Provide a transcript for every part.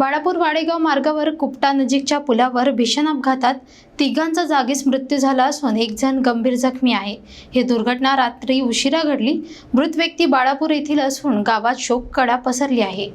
बाळापूर वाडेगाव मार्गावर कुपटा नजीकच्या पुलावर भीषण अपघातात तिघांचा जागीच मृत्यू झाला असून एक जण गंभीर जखमी आहे. ही दुर्घटना रात्री उशिरा घडली. मृत व्यक्ती बाळापूर येथील असून गावात शोककडा पसरली आहे.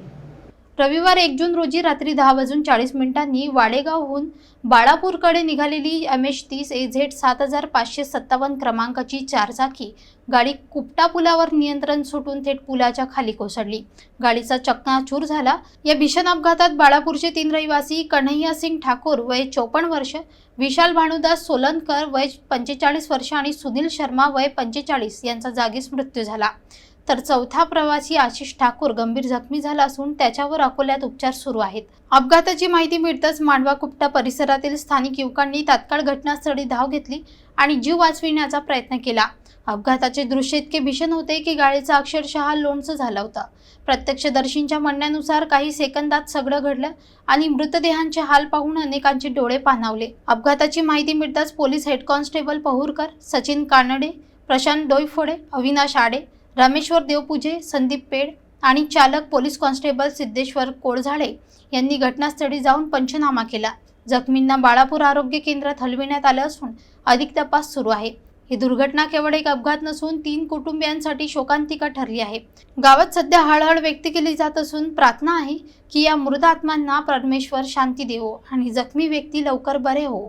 रविवार एक जून रोजी रात्री दहा वाजून चाळीस मिनिटांनी वाडेगावहून बाळापूरकडे निघालेली एम एच तीस ए झेड सात हजार पाचशे सत्तावन्न क्रमांकाची चारचाकी गाडी कुपटा पुलावर नियंत्रण सुटून थेट पुलाच्या खाली कोसळली. गाडीचा चकनाचूर झाला. या भीषण अपघातात बाळापूरचे तीन रहिवासी कन्हैया सिंग ठाकूर वय चोपन्न वर्ष विशाल भानुदास सोलनकर वय पंचेचाळीस वर्ष आणि सुनील शर्मा वय पंचेचाळीस यांचा जागीच मृत्यू झाला. तर चौथा प्रवासी आशिष ठाकूर गंभीर जखमी झाला असून त्याच्यावर अकोल्यात उपचार सुरू आहेत. अपघाताची माहिती मिळताच मांडवा कुपटा परिसरातील स्थानिक युवकांनी तात्काळ घटनास्थळी धाव घेतली आणि जीव वाचविण्याचा प्रयत्न केला. अपघाताचे दृश्य इतके भीषण होते की गाडीचा अक्षरशः लोणचं झाला होता. प्रत्यक्षदर्शींच्या म्हणण्यानुसार काही सेकंदात सगळं घडलं आणि मृतदेहांचे हाल पाहून अनेकांचे डोळे पाणावले. अपघाताची माहिती मिळताच police head constable Pahurkar Sachin Kanade Prashant Doiphode Avinash Aade Rameshwar Devpuje Sandeep Ped आणि चालक पोलीस कॉन्स्टेबल सिद्धेश्वर कोळझाडे यांनी घटनास्थळी जाऊन पंचनामा केला. जखमींना बाळापूर आरोग्य केंद्रात हलविण्यात आलं असून अधिक तपास सुरू आहे. ही दुर्घटना केवळ एक अपघात नसून तीन कुटुंबियांसाठी शोकांतिका ठरली आहे. गावात सध्या हळहळ व्यक्त केली जात असून प्रार्थना आहे की या मृत आत्मांना परमेश्वर शांती देवो आणि जखमी व्यक्ती लवकर बरे हो